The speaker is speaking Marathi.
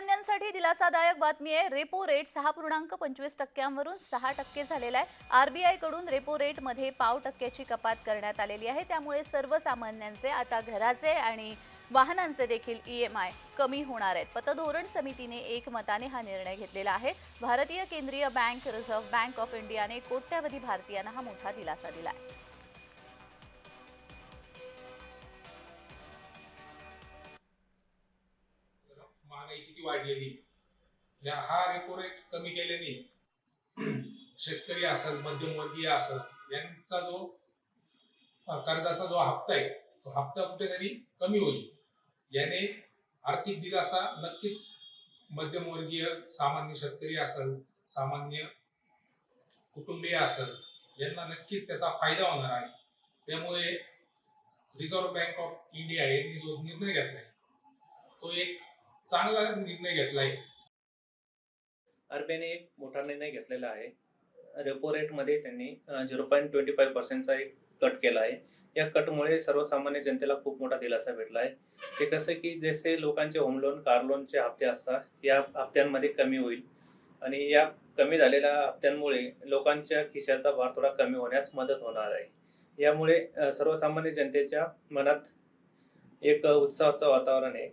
सर्वसामान्यांसाठी दिलासादायक बातमी आहे. रेपो रेट सहा पूर्णांक पंचवीस टक्क्यांवरून सहा टक्के झालेला आहे. आरबीआयकडून रेपो रेटमध्ये पाव टक्क्याची कपात करण्यात आलेली आहे. त्यामुळे सर्वसामान्यांचे आता घराचे आणि वाहनांचे देखील ई एम आय कमी होणार आहेत. पतधोरण समितीने एकमताने हा निर्णय घेतलेला आहे. भारतीय केंद्रीय बँक रिझर्व्ह बँक ऑफ इंडियाने कोट्यावधी भारतीयांना हा मोठा दिलासा दिला आहे महागाई किती वाढलेली? या हा रेपो रेट कमी केल्याने शेतकरी असेल मध्यमवर्गीय असेल यांचा जो कर्जाचा जो हप्ता आहे तो हप्ता कुठेतरी कमी होईल. याने आर्थिक दिलासा नक्कीच मध्यमवर्गीय सामान्य शेतकरी असेल सामान्य कुटुंबीय असेल यांना नक्कीच त्याचा फायदा होणार आहे. त्यामुळे रिझर्व्ह बँक ऑफ इंडिया यांनी जो निर्णय घेतला आहे तो एक चांगला निर्णय घेतलाय. आरबीआयने एक मोठा निर्णय घेतलेला आहे. रेपो रेटमध्ये त्यांनी झिरो पॉईंट ट्वेंटी फाईव्ह पर्सेंटचा एक कट केला आहे. या कटमुळे सर्वसामान्य जनतेला खूप मोठा दिलासा भेटला आहे. ते कसं की जसे लोकांचे होम लोन कार लोनचे हप्ते असतात या हप्त्यांमध्ये कमी होईल. आणि या कमी झालेल्या हप्त्यांमुळे लोकांच्या खिशाचा भार थोडा कमी होण्यास मदत होणार आहे. यामुळे सर्वसामान्य जनतेच्या मनात एक उत्साहाचं वातावरण आहे.